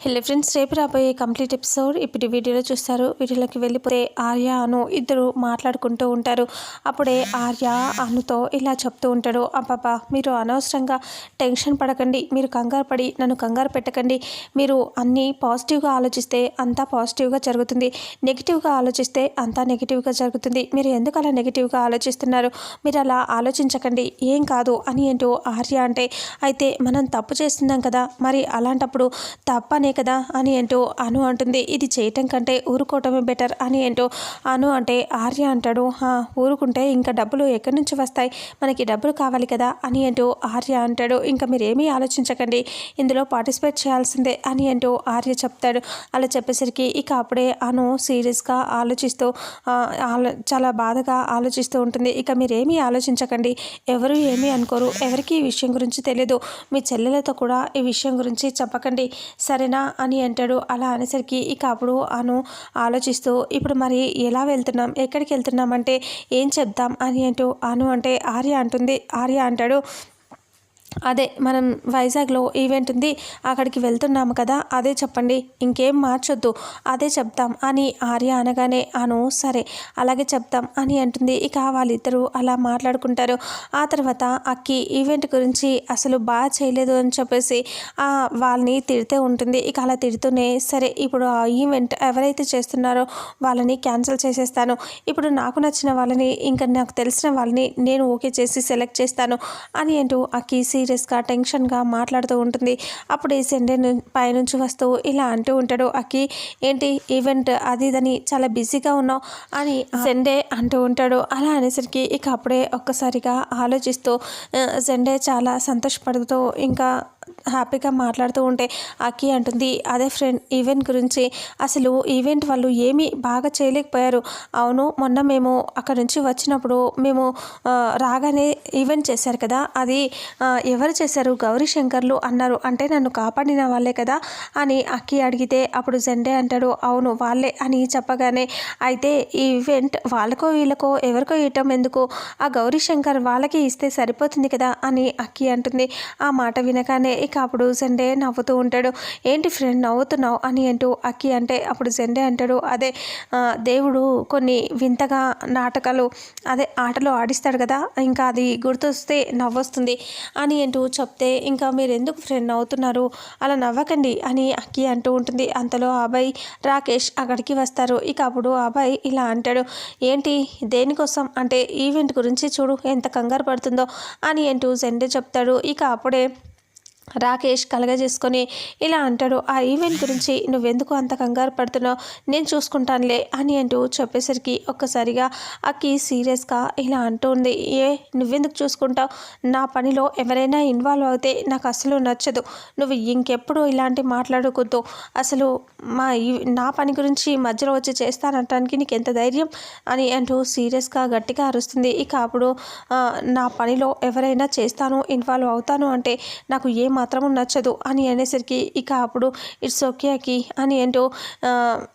Hello friends రేపు రాబోయే complete episode ఇప్పుడు వీడియోలో చూస్తారు. వీడియోలోకి వెళ్ళిపోతే ఆర్య అను ఇద్దరు మాట్లాడుకుంటూ ఉంటారు. అప్పుడే ఆర్య అనుతో ఇలా చెప్తూ ఉంటాడు. అబ్బాబా మీరు అనవసరంగా టెన్షన్ పడకండి. మీరు కంగారు పడి నన్ను కంగారు పెట్టకండి. మీరు అన్నీ పాజిటివ్గా ఆలోచిస్తే అంతా పాజిటివ్గా జరుగుతుంది. నెగిటివ్గా ఆలోచిస్తే అంతా నెగిటివ్గా జరుగుతుంది. మీరు ఎందుకు అలా నెగిటివ్గా ఆలోచిస్తున్నారు? మీరు అలా ఆలోచించకండి. ఏం కాదు అని ఏంటో ఆర్య అంటే అయితే మనం తప్పు చేస్తున్నాం కదా. మరి అలాంటప్పుడు తప్పనే కదా అని అంటూ అను అంటుంది. ఇది చేయటం కంటే ఊరుకోవటమే బెటర్ అని ఏంటో అను అంటే ఆర్య అంటాడు. ఊరుకుంటే ఇంకా డబ్బులు ఎక్కడి నుంచి వస్తాయి? మనకి డబ్బులు కావాలి కదా అని అంటూ ఆర్య అంటాడు. ఇంకా మీరు ఏమీ ఆలోచించకండి. ఇందులో పార్టిసిపేట్ చేయాల్సిందే అని అంటూ ఆర్య చెప్తాడు. అలా చెప్పేసరికి ఇక అప్పుడే అను సీరియస్గా ఆలోచిస్తూ ఆలో చాలా బాధగా ఆలోచిస్తూ ఉంటుంది. ఇక మీరేమీ ఆలోచించకండి. ఎవరు ఏమీ అనుకోరు. ఎవరికి ఈ విషయం గురించి తెలియదు మీ చెల్లెలతో కూడా ఈ విషయం గురించి చెప్పకండి. సరేనా? అని అంటాడు. అలా అనేసరికి ఇక అప్పుడు అను ఆలోచిస్తూ ఇప్పుడు మరి ఎలా వెళ్తున్నాం? ఎక్కడికి వెళ్తున్నాం? అంటే ఏం చెప్దాం? అని అంటూ అను అంటే ఆర్య అంటుంది ఆర్య అంటాడు అదే మనం వైజాగ్లో ఈవెంట్ ఉంది అక్కడికి వెళ్తున్నాము కదా అదే చెప్పండి ఇంకేం మార్చొద్దు అదే చెప్తాం అని ఆర్య అనగానే అను సరే అలాగే చెప్తాం అని అంటుంది. ఇక వాళ్ళిద్దరూ అలా మాట్లాడుకుంటారు. ఆ తర్వాత అక్కి ఈవెంట్ గురించి అసలు బాగా చేయలేదు అని చెప్పేసి వాళ్ళని తిడితే ఉంటుంది. ఇక అలా తిడుతూనే సరే ఇప్పుడు ఆ ఈవెంట్ ఎవరైతే చేస్తున్నారో వాళ్ళని క్యాన్సిల్ చేసేస్తాను. ఇప్పుడు నాకు నచ్చిన వాళ్ళని ఇంకా నాకు తెలిసిన వాళ్ళని నేను ఓకే చేసి సెలెక్ట్ చేస్తాను అని అంటూ అక్కి సీరియస్గా టెన్షన్గా మాట్లాడుతూ ఉంటుంది. అప్పుడు ఈ సెండే ను- పైనుంచి వస్తూ ఇలా అంటూ ఉంటాడు అక్కి ఏంటి ఈవెంట్ అది ఇదని చాలా బిజీగా ఉన్నావు? అని సెండే అంటూ ఉంటాడు. అలా అనేసరికి ఇక అప్పుడే ఒక్కసారిగా ఆలోచిస్తూ సెండే చాలా సంతోషపడుతూ ఇంకా హ్యాపీగా మాట్లాడుతూ ఉంటే అక్కి అంటుంది అదే ఫ్రెండ్ ఈవెంట్ గురించి అసలు ఈవెంట్ వాళ్ళు ఏమీ బాగా చేయలేకపోయారు. అవును మొన్న మేము అక్కడ నుంచి వచ్చినప్పుడు మేము రాగానే ఈవెంట్ చేశారు కదా అది ఎవరు చేశారు? గౌరీ శంకర్లు అన్నారు. అంటే నన్ను కాపాడిన వాళ్ళే కదా అని అక్కి అడిగితే అప్పుడు జెండే అంటాడు అవును వాళ్ళే అని చెప్పగానే అయితే ఈ ఈవెంట్ వాళ్ళకో వీళ్ళకో ఎవరికో ఇవ్వటం ఎందుకు? ఆ గౌరీ శంకర్ వాళ్ళకి ఇస్తే సరిపోతుంది కదా అని అక్కి అంటుంది. ఆ మాట వినగానే ఇక అప్పుడు జెండే నవ్వుతూ ఉంటాడు. ఏంటి ఫ్రెండ్ నవ్వుతున్నావు? అని అంటూ అక్కి అంటే అప్పుడు జెండే అంటాడు అదే దేవుడు కొన్ని వింతగా నాటకాలు అదే ఆటలు ఆడిస్తాడు కదా ఇంకా అది గుర్తొస్తే నవ్వొస్తుంది అని అంటూ చెప్తే ఇంకా మీరు ఎందుకు ఫ్రెండ్ నవ్వుతున్నారు? అలా నవ్వకండి అని అక్కి అంటూ ఉంటుంది. అంతలో అబ్బాయి రాకేష్ అక్కడికి వస్తారు. ఇక అప్పుడు అబ్బాయి ఇలా అంటాడు ఏంటి దేనికోసం? అంటే ఈవెంట్ గురించి చూడు ఎంత కంగారు పడుతుందో అని అంటూ జెండే చెప్తాడు. ఇక అప్పుడే రాకేష్ కలగజేసుకొని ఇలా అంటాడు ఆ ఈవెంట్ గురించి నువ్వెందుకు అంత కంగారు పడుతున్నావు? నేను చూసుకుంటానులే అని అంటూ చెప్పేసరికి ఒక్కసారిగా అక్కి సీరియస్గా ఇలా అంటుంది ఏ నువ్వెందుకు చూసుకుంటావు? నా పనిలో ఎవరైనా ఇన్వాల్వ్ అయితే నాకు అసలు నచ్చదు. నువ్వు ఇంకెప్పుడు ఇలాంటి మాట్లాడుకోద్దు అసలు మా ఈ- నా పని గురించి మధ్యలో వచ్చి చేస్తానటానికి నీకు ఎంత ధైర్యం? అని అంటూ సీరియస్గా గట్టిగా అరుస్తుంది. ఇక అప్పుడు నా పనిలో ఎవరైనా చేస్తాను ఇన్వాల్వ్ అవుతాను అంటే నాకు ఏ మాత్రము నచ్చదు. అని అనేసరికి ఇక అప్పుడు ఇట్స్ ఓకే అకి అని అంటూ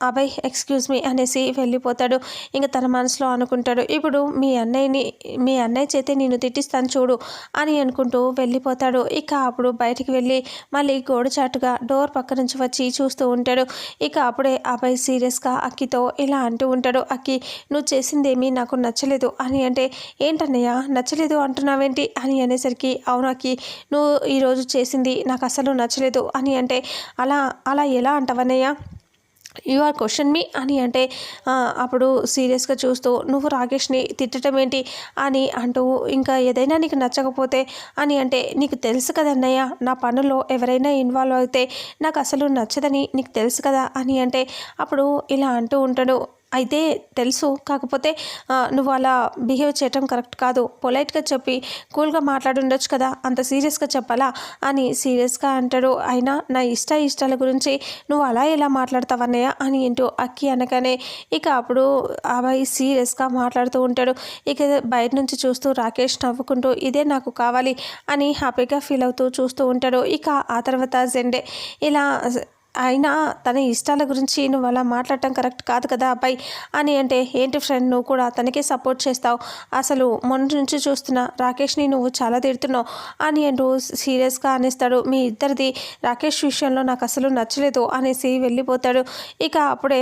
అభయ్ ఎక్స్క్యూజ్ మీ అనేసి వెళ్ళిపోతాడు. ఇంకా తన మనసులో అనుకుంటాడు ఇప్పుడు మీ అన్నయ్యని మీ అన్నయ్య చేతే నేను తిట్టిస్తాను చూడు అని అనుకుంటూ వెళ్ళిపోతాడు. ఇక అప్పుడు బయటికి వెళ్ళి మళ్ళీ గోడచాటుగా డోర్ పక్క నుంచి వచ్చి చూస్తూ ఉంటాడు. ఇక అప్పుడే అబ్బాయి సీరియస్గా అక్కితో ఇలా అంటూ ఉంటాడు అక్కి నువ్వు చేసిందేమీ నాకు నచ్చలేదు అని అంటే ఏంటన్నయ్య నచ్చలేదు అంటున్నావేంటి? అని అనేసరికి అవును అక్కి నువ్వు ఈరోజు చేసి చేసింది నాకు అసలు నచ్చలేదు అని అంటే అలా అలా ఎలా అంటావన్నయ్య యు ఆర్ క్వశ్చన్ మీ అని అంటే అప్పుడు సీరియస్గా చూస్తూ నువ్వు రాకేష్ని తిట్టడం ఏంటి? అని అంటూ ఇంకా ఏదైనా నీకు నచ్చకపోతే అని అంటే నీకు తెలుసు కదా నా పనుల్లో ఎవరైనా ఇన్వాల్వ్ అయితే నాకు అసలు నచ్చదని నీకు తెలుసు కదా అని అంటే అప్పుడు ఇలా అంటూ ఉంటాడు. అయితే తెలుసు. కాకపోతే నువ్వు అలా బిహేవ్ చేయటం కరెక్ట్ కాదు. పొలైట్గా చెప్పి కూల్గా మాట్లాడుండొచ్చు కదా. అంత సీరియస్గా చెప్పాలా? అని సీరియస్గా అంటాడు. అయినా నా ఇష్ట ఇష్టాల గురించి నువ్వు అలా ఎలా మాట్లాడతావన్నయ్య అని ఏంటో అక్కి అనగానే ఇక అప్పుడు అబ్బాయి సీరియస్గా మాట్లాడుతూ ఉంటాడు. ఇక బయట నుంచి చూస్తూ రాకేష్ నవ్వుకుంటూ ఇదే నాకు కావాలి అని హ్యాపీగా ఫీల్ అవుతూ చూస్తూ ఉంటాడు. ఇక ఆ తర్వాత జెండే ఇలా అయినా తన ఇష్టాల గురించి నువ్వు అలా మాట్లాడటం కరెక్ట్ కాదు కదా అబ్బాయి అని అంటే ఏంటి ఫ్రెండ్ నువ్వు కూడా తనకే సపోర్ట్ చేస్తావు? అసలు మొన్న నుంచి చూస్తున్న రాకేష్ని నువ్వు చాలా తిడుతున్నావు అని అంటూ సీరియస్గా అనేస్తాడు. మీ ఇద్దరిది రాకేష్ విషయంలో నాకు అసలు నచ్చలేదు అనేసి వెళ్ళిపోతాడు. ఇక అప్పుడే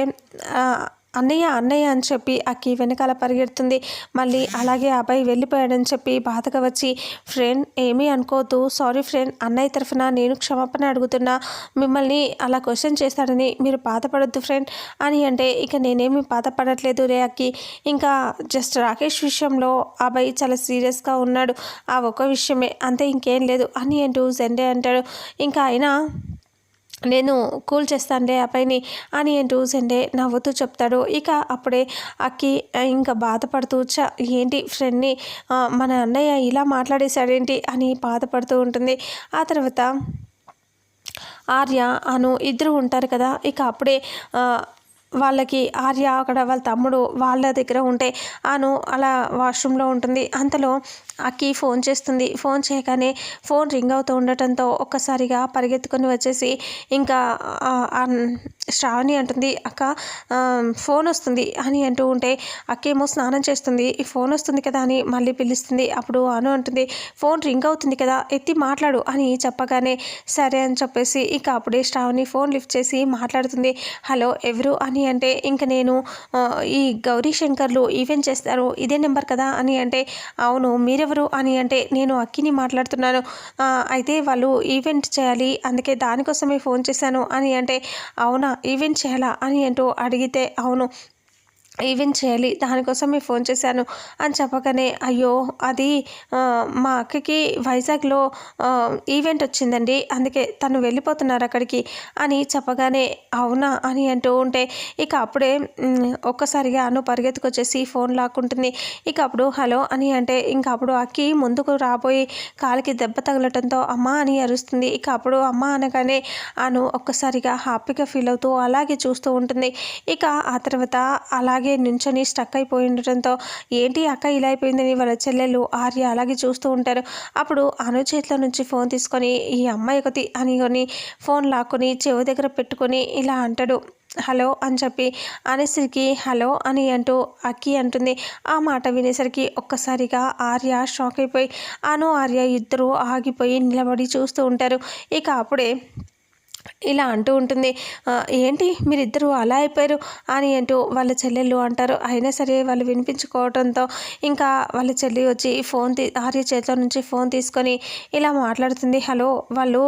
అన్నయ్య అన్నయ్య అని చెప్పి అక్కి వెనకాల పరిగెడుతుంది. మళ్ళీ అలాగే అబ్బాయి వెళ్ళిపోయాడని చెప్పి బాధగా వచ్చి ఫ్రెండ్ ఏమీ అనుకోవద్దు. సారీ ఫ్రెండ్ అన్నయ్య తరఫున నేను క్షమాపణ అడుగుతున్నా. మిమ్మల్ని అలా క్వశ్చన్ చేస్తాడని మీరు బాధపడద్దు ఫ్రెండ్ అని అంటే ఇక నేనేమి బాధపడట్లేదు రే అక్కి. ఇంకా జస్ట్ రాకేష్ విషయంలో అబ్బాయి చాలా సీరియస్గా ఉన్నాడు. ఆ ఒక్క విషయమే. అంతే ఇంకేం లేదు అని అంటూ జెండే అంటాడు. ఇంకా అయినా నేను కూల్ చేస్తానులే అబ్బాయిని అని అంటూ సండే నవ్వుతూ చెప్తాడు. ఇక అప్పుడే అక్కి ఇంకా బాధపడుతూ చ ఏంటి ఫ్రెండ్ని మన అన్నయ్య ఇలా మాట్లాడేశాడేంటి? అని బాధపడుతూ ఉంటుంది. ఆ తర్వాత ఆర్య అను ఇద్దరు ఉంటారు కదా ఇక అప్పుడే వాళ్ళకి ఆర్య అక్కడ వాళ్ళ తమ్ముడు వాళ్ళ దగ్గర ఉంటే అను అలా వాష్రూమ్లో ఉంటుంది. అంతలో అక్కి ఫోన్ చేస్తుంది. ఫోన్ చేయగానే ఫోన్ రింగ్ అవుతూ ఉండటంతో ఒక్కసారిగా పరిగెత్తుకొని వచ్చేసి ఇంకా శ్రావణి అంటుంది అక్క ఫోన్ వస్తుంది అని అంటూ ఉంటే అక్కేమో స్నానం చేస్తుంది. ఈ ఫోన్ వస్తుంది కదా అని మళ్ళీ పిలుస్తుంది. అప్పుడు అను అంటుంది ఫోన్ రింగ్ అవుతుంది కదా ఎత్తి మాట్లాడు అని చెప్పగానే సరే అని చెప్పేసి ఇక అప్పుడే శ్రావణి ఫోన్ లిఫ్ట్ చేసి మాట్లాడుతుంది హలో ఎవరు అని అంటే ఇంక నేను ఈ గౌరీ శంకర్లు ఈవెంట్ చేస్తారు ఇదే నెంబర్ కదా అని అంటే అవును మీరెవరు అని అంటే నేను అక్కిని మాట్లాడుతున్నాను. అయితే వాళ్ళు ఈవెంట్ చేయాలి అందుకే దానికోసమే ఫోన్ చేశాను అని అంటే అవునా ఈవెంట్ చేయాలా అని అంటూ అడిగితే అవును ఈవెంట్ చేయాలి దానికోసం మీ ఫోన్ చేశాను అని చెప్పగానే అయ్యో అది మా అక్కకి వైజాగ్లో ఈవెంట్ వచ్చిందండి అందుకే తను వెళ్ళిపోతున్నారు అక్కడికి అని చెప్పగానే అవునా అని అంటూ ఉంటే ఇక అప్పుడే ఒక్కసారిగా అను పరిగెత్తుకొచ్చేసి ఫోన్ లాక్కుంటుంది. ఇక అప్పుడు హలో అని అంటే ఇంక అప్పుడు అక్కి ముందుకు రాబోయి కాలికి దెబ్బ తగలటంతో అమ్మ అని అరుస్తుంది. ఇక అప్పుడు అమ్మ అనగానే అను ఒక్కసారిగా హ్యాపీగా ఫీల్ అవుతూ అలాగే చూస్తూ ఉంటుంది. ఇక ఆ తర్వాత అలాగే అలాగే నించొని స్టక్ అయిపోయి ఉండటంతో ఏంటి అక్క ఇలా అయిపోయిందని వాళ్ళ చెల్లెలు ఆర్య అలాగే చూస్తూ ఉంటారు? అప్పుడు అను చేతిలో నుంచి ఫోన్ తీసుకొని ఈ అమ్మాయి ఒకటి అని కొని ఫోన్ లాక్కొని చెవి దగ్గర పెట్టుకొని ఇలా అంటాడు. హలో అని చెప్పి అనేసరికి హలో అని అంటూ అక్కి అంటుంది. ఆ మాట వినేసరికి ఒక్కసారిగా ఆర్య షాక్ అయిపోయి అను ఆర్య ఇద్దరు ఆగిపోయి నిలబడి చూస్తూ ఉంటారు. ఇక అప్పుడే ఇలా అంటూ ఉంటుంది. ఏంటి? మీరిద్దరూ అలా అయిపోయారు? అని అంటూ వాళ్ళ చెల్లెళ్ళు అంటారు. అయినా సరే వాళ్ళు వినిపించుకోవడంతో ఇంకా వాళ్ళ చెల్లి వచ్చి ఫోన్ తీ ఆర్య చేతిలో నుంచి ఫోన్ తీసుకొని ఇలా మాట్లాడుతుంది. హలో వాళ్ళు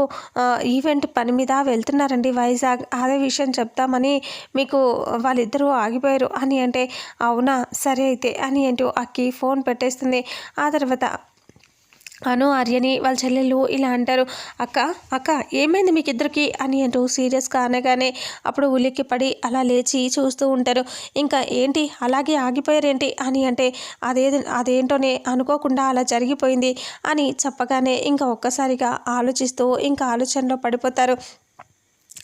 ఈవెంట్ పని మీద వెళ్తున్నారండి. వైజాగ్ అదే విషయం చెప్తామని మీకు వాళ్ళిద్దరూ ఆగిపోయారు. అని అంటే అవునా? సరే అయితే. అని అంటూ అక్కి ఫోన్ పెట్టేస్తుంది. ఆ తర్వాత అను ఆర్యని వాళ్ళ చెల్లెళ్ళు ఇలా అంటారు అక్క అక్క ఏమైంది మీకు ఇద్దరికి అని అంటూ సీరియస్గా అనగానే అప్పుడు ఉలిక్కి పడి అలా లేచి చూస్తూ ఉంటారు. ఇంకా ఏంటి? అలాగే ఆగిపోయారేంటి? అని అంటే అదే అదేంటోనే అనుకోకుండా అలా జరిగిపోయింది అని చెప్పగానే ఇంకా ఒక్కసారిగా ఆలోచిస్తూ ఇంకా ఆలోచనలో పడిపోతారు.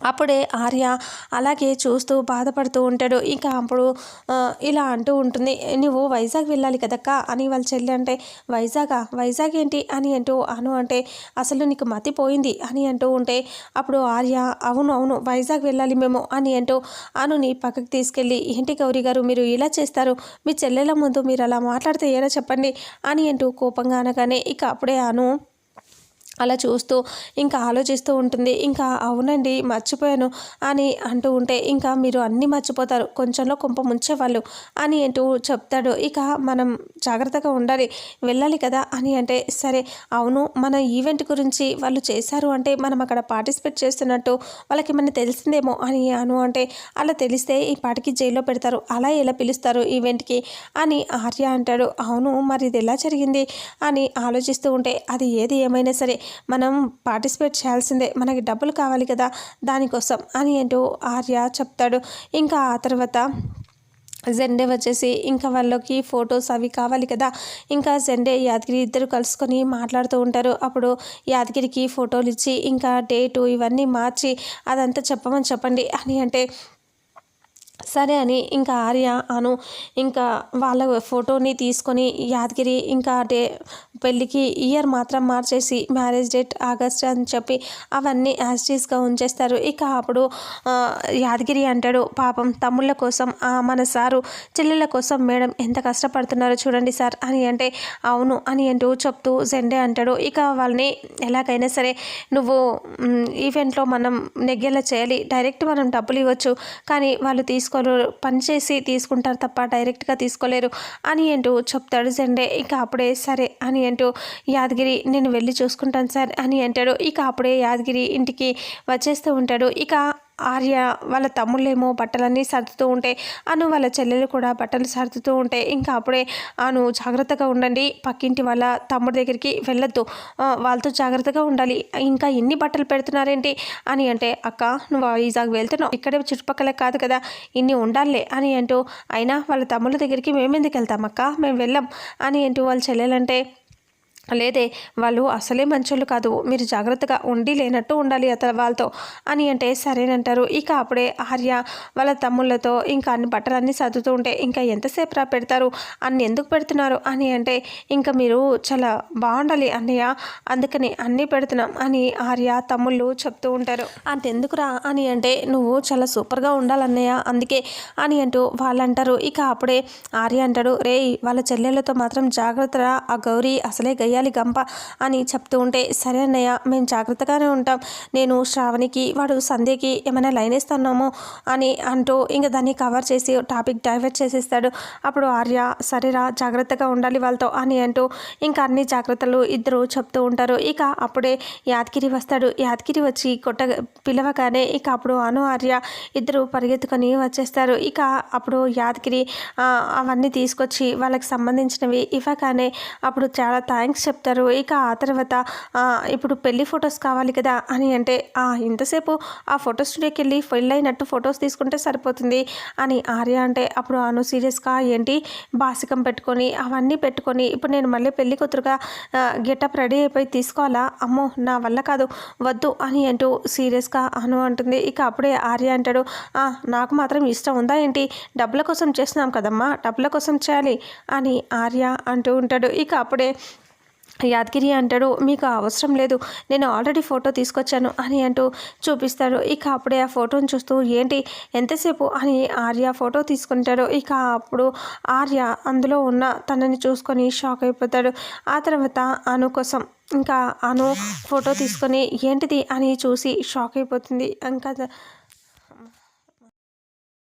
అప్పుడే ఆర్య అలాగే చూస్తూ బాధపడుతూ ఉంటాడు. ఇంకా అప్పుడు ఇలా అంటూ ఉంటుంది. నువ్వు వైజాగ్ వెళ్ళాలి కదక్క? అని వాళ్ళ చెల్లి అంటే వైజాగా? వైజాగ్ ఏంటి? అని అంటూ అను అంటే అసలు నీకు మతిపోయింది అని అంటూ ఉంటే అప్పుడు ఆర్య అవును అవును వైజాగ్ వెళ్ళాలి మేము అని అంటూ అనుని పక్కకు తీసుకెళ్ళి ఏంటి గౌరీ గారు మీరు ఇలా చేస్తారు? మీ చెల్లెల ముందు మీరు అలా మాట్లాడితే ఏలా చెప్పండి? అని అంటూ కోపంగా అనగానే ఇక అప్పుడే అను అలా చూస్తూ ఇంకా ఆలోచిస్తూ ఉంటుంది. ఇంకా అవునండి మర్చిపోయాను అని అంటూ ఉంటే ఇంకా మీరు అన్నీ మర్చిపోతారు. కొంచెంలో కుంప ముంచేవాళ్ళు అని అంటూ చెప్తాడు. ఇక మనం జాగ్రత్తగా ఉండాలి వెళ్ళాలి కదా అని అంటే సరే అవును మన ఈవెంట్ గురించి వాళ్ళు చేశారు అంటే మనం అక్కడ పార్టిసిపేట్ చేస్తున్నట్టు వాళ్ళకి మన తెలిసిందేమో అని అను అంటే అలా తెలిస్తే ఈ పాటికి జైల్లో పెడతారు. అలా ఎలా పిలుస్తారు ఈవెంట్కి అని ఆర్య అంటాడు. అవును మరి ఇది ఎలా జరిగింది అని ఆలోచిస్తూ ఉంటే అది ఏది ఏమైనా సరే మనం పార్టిసిపేట్ చేయాల్సిందే మనకి డబ్బులు కావాలి కదా దానికోసం అని అంటూ ఆర్య చెప్తాడు. ఇంకా ఆ తర్వాత జెండే వచ్చేసి ఇంకా వాళ్ళకి ఫొటోస్ అవి కావాలి కదా. ఇంకా జెండే యాదగిరి ఇద్దరు కలుసుకొని మాట్లాడుతూ ఉంటారు. అప్పుడు యాదగిరికి ఫోటోలు ఇచ్చి ఇంకా డేటు ఇవన్నీ మార్చి అదంతా చెప్పమని చెప్పండి అని అంటే సరే అని ఇంకా ఆర్య అను ఇంకా వాళ్ళ ఫోటోని తీసుకొని యాదగిరి ఇంకా డే పెళ్ళికి ఇయర్ మాత్రం మార్చేసి మ్యారేజ్ డేట్ ఆగస్ట్ అని చెప్పి అవన్నీ యాస్టీస్గా ఉంచేస్తారు. ఇక అప్పుడు యాదగిరి అంటాడు పాపం తమ్ముళ్ళ కోసం మన సారు చెల్లెళ్ళ కోసం మేడం ఎంత కష్టపడుతున్నారో చూడండి సార్ అని అంటే అవును అని అంటూ చెప్తూ జెండే అంటాడు. ఇక వాళ్ళని ఎలాగైనా సరే నువ్వు ఈవెంట్లో మనం నెగ్గేలా చేయాలి. డైరెక్ట్ మనం డబ్బులు ఇవ్వచ్చు. కానీ వాళ్ళు తీసుకోరు పని చేసి తీసుకుంటారు తప్ప డైరెక్ట్గా తీసుకోలేరు అని అంటూ చెప్తాడు జెండే. ఇక అప్పుడే సరే అని అంటూ యాదగిరి నేను వెళ్ళి చూసుకుంటాను సార్ అని అంటాడు. ఇక అప్పుడే యాదగిరి ఇంటికి వచ్చేస్తూ ఉంటాడు. ఇక ఆర్య వాళ్ళ తమ్ముళ్ళేమో బట్టలన్నీ సర్దుతూ ఉంటే అను వాళ్ళ చెల్లెలు కూడా బట్టలు సర్దుతూ ఉంటే ఇంకా అప్పుడే అను జాగ్రత్తగా ఉండండి. పక్కింటి వాళ్ళ తమ్ముడి దగ్గరికి వెళ్ళొద్దు. వాళ్ళతో జాగ్రత్తగా ఉండాలి. ఇంకా ఎన్ని బట్టలు పెడుతున్నారేంటి అని అంటే అక్క నువ్వు వైజాగ్ వెళ్తున్నావు. ఇక్కడే చుట్టుపక్కల కాదు కదా. ఇన్ని ఉండాలే అని అంటూ అయినా వాళ్ళ తమ్ముళ్ళ దగ్గరికి మేము ఎందుకు వెళ్తాం అక్క? మేము వెళ్ళాం అని అంటూ వాళ్ళ చెల్లెలంటే లేదే వాళ్ళు అసలే మంచోళ్ళు కాదు మీరు జాగ్రత్తగా ఉండి లేనట్టు ఉండాలి అతను వాళ్ళతో అని అంటే సరేనంటారు. ఇక అప్పుడే ఆర్య వాళ్ళ తమ్ముళ్ళతో ఇంకా అన్ని బట్టలన్నీ సర్దుతూ ఉంటే ఇంకా ఎంతసేపు రా పెడతారు అన్ని ఎందుకు పెడుతున్నారు అని అంటే ఇంకా మీరు చాలా బాగుండాలి అన్నయ్య అందుకని అన్నీ పెడుతున్నాం అని ఆర్య తమ్ముళ్ళు చెప్తూ ఉంటారు. అంతెందుకురా అని అంటే నువ్వు చాలా సూపర్గా ఉండాలన్నయ్య అందుకే అని అంటూ వాళ్ళు అంటారు ఇక అప్పుడే ఆర్య అంటాడు రే వాళ్ళ చెల్లెళ్ళతో మాత్రం జాగ్రత్త ఆ గౌరీ అసలే గయ్యాలి గంప అని చెప్తూ ఉంటే సరే అన్నయ్య మేము జాగ్రత్తగానే ఉంటాం. నేను శ్రావణికి వాడు సంధ్యకి ఏమైనా లైన్ ఇస్తున్నామో అని అంటూ ఇంకా దాన్ని కవర్ చేసి టాపిక్ డైవర్ట్ చేసేస్తాడు. అప్పుడు ఆర్య సరేరా జాగ్రత్తగా ఉండాలి వాళ్ళతో అని అంటూ ఇంకా అన్ని జాగ్రత్తలు ఇద్దరు చెప్తూ ఉంటారు. ఇక అప్పుడే యాదగిరి వస్తాడు. యాదగిరి వచ్చి కొట్ట పిలవగానే ఇక అప్పుడు అను ఆర్య ఇద్దరు పరిగెత్తుకొని వచ్చేస్తారు. ఇక అప్పుడు యాదగిరి అవన్నీ తీసుకొచ్చి వాళ్ళకి సంబంధించినవి ఇవ్వగానే అప్పుడు చాలా థ్యాంక్స్ చెప్తారు. ఇక ఆ తర్వాత ఇప్పుడు పెళ్ళి ఫొటోస్ కావాలి కదా అని అంటే ఇంతసేపు ఆ ఫోటో స్టూడియోకి వెళ్ళి ఫెయిల్ అయినట్టు ఫొటోస్ తీసుకుంటే సరిపోతుంది అని ఆర్య అంటే అప్పుడు అను సీరియస్గా ఏంటి? బాసికం పెట్టుకొని అవన్నీ పెట్టుకొని ఇప్పుడు నేను మళ్ళీ పెళ్ళి కూతురుగా గెటప్ రెడీ అయిపోయి తీసుకోవాలా? అమ్మో నా వల్ల కాదు వద్దు అని అంటూ సీరియస్గా అను అంటుంది. ఇక అప్పుడే ఆర్య అంటాడు నాకు మాత్రం ఇష్టం ఉందా ఏంటి? డబ్బుల కోసం చేస్తున్నాం కదమ్మా డబ్బుల కోసం చేయాలి అని ఆర్య అంటూ ఉంటాడు. ఇక అప్పుడే యాదగిరి అంటాడు మీకు అవసరం లేదు నేను ఆల్రెడీ ఫోటో తీసుకొచ్చాను అని అంటూ చూపిస్తాడు. ఇక అప్పుడే ఆ ఫోటోని చూస్తూ ఏంటి ఎంతసేపు? అని ఆర్య ఫోటో తీసుకుంటాడు. ఇక అప్పుడు ఆర్య అందులో ఉన్న తనని చూసుకొని షాక్ అయిపోతాడు. ఆ తర్వాత అను కోసం ఇంకా అను ఫోటో తీసుకొని ఏంటిది? అని చూసి షాక్ అయిపోతుంది. ఇంకా